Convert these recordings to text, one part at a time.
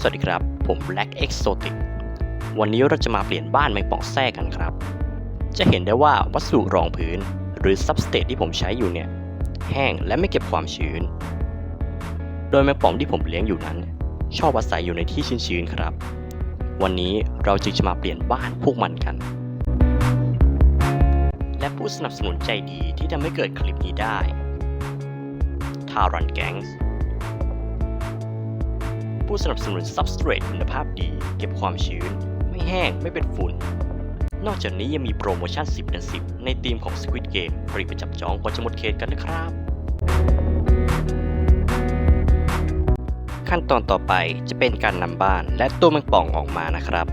สวัสดีครับ ผม Black Exotic วันนี้เราจะมาเปลี่ยนบ้านแมงป่องแทรกกันครับ จะเห็นได้ว่าวัสดุรองพื้น หรือ Substrate ที่ผมใช้อยู่เนี่ย แห้งและไม่เก็บความชื้น โดยแมงป่องที่ผมเลี้ยงอยู่นั้น ชอบอาศัยอยู่ในที่ชื้นๆครับ วันนี้เราจึงจะมาเปลี่ยนบ้านพวกมันกัน และผู้สนับสนุนใจดีที่ทำให้เกิดคลิปนี้ได้ทารันแก๊งส์ ผู้สนับสนุนซับสเตรตคุณภาพดี เก็บความชื้น ไม่แห้งไม่เป็นฝุ่น นอกจากนี้ยังมีโปรโมชั่น 10เดือน10 ในธีมของ Squid Game รีบไปจับจองก่อนจะหมดเขตกันนะครับ ขั้นตอนต่อไปจะเป็นการนำบ้านและตัวแมงป่องออกมานะครับ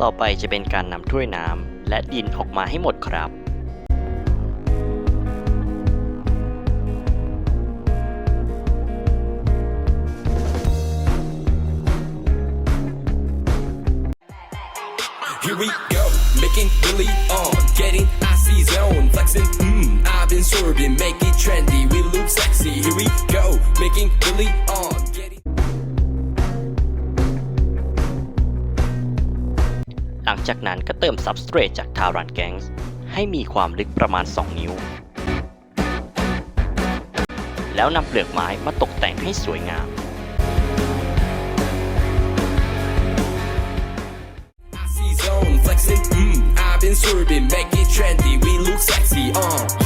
ต่อไปจะเป็นการนำถ้วยน้ำและดินออกมาให้หมดครับ Here we go, making Billy on, getting icy zone, flexing. Mmm, I've been swerving, make it trendy. We look sexy. Here we go, making Billy on, หลังจากนั้นก็เติมซับสเตรตจากทารันแกงส์ให้มีความลึกประมาณ 2 นิ้ว แล้วนำเปลือกไม้มาตกแต่งให้สวยงาม been swerving, make it trendy, we look sexy, uh.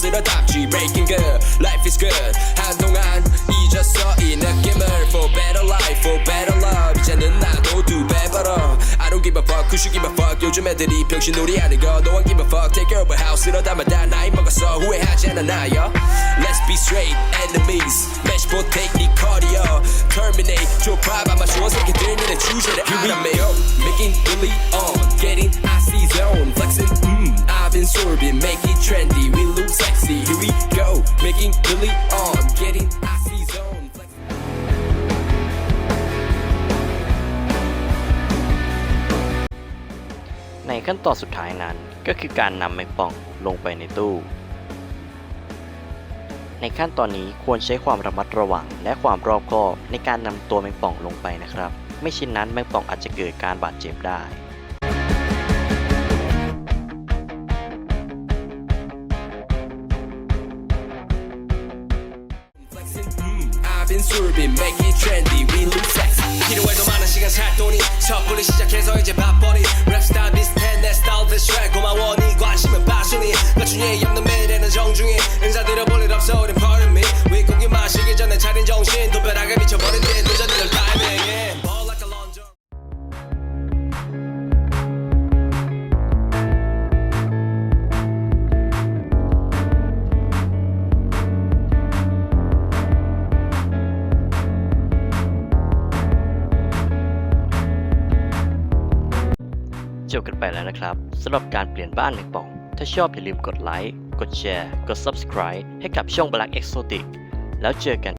잘 때도 쓸어담지. Breaking good, life is good. 한동안 잊었어 이 느낌을 for better life, for better love. 이제는 나도 두배 벌어. I don't give a fuck, who should give a fuck. 요즘 애들이 병신놀이 하는 거. No one give a fuck. Take care of a house. 쓸어담아 다 나이 먹었어. 후회하지 않아 나요. Let's be straight enemies. Match for technique cardio. Terminate. 좁아봐마 좋은 새끼들 니네 주제를 알아매요. Making really ขั้นตอนสุดท้ายนั้นก็คือการนำแมงป่องลงไปในตู้ ในขั้นตอนนี้ควรใช้ความระมัดระวังและความรอบคอบในการนำตัวแมงป่องลงไปนะครับ ไม่เช่นนั้นแมงป่องอาจจะเกิดการบาดเจ็บได้ Flexing. Mmm. I've been swerving. Make it trendy. We look sexy. 필요해도 많은 시간 살 돈이 섣불리 시작해서 이제 밥벌이 랩스타일 비슷해 track จบกันไปแล้วนะครับสำหรับการเปลี่ยนบ้านแมงป่อง ถ้าชอบอย่าลืมกดไลค์ กดแชร์ กด Subscribe ให้กับช่อง Black Exotic แล้วเจอกัน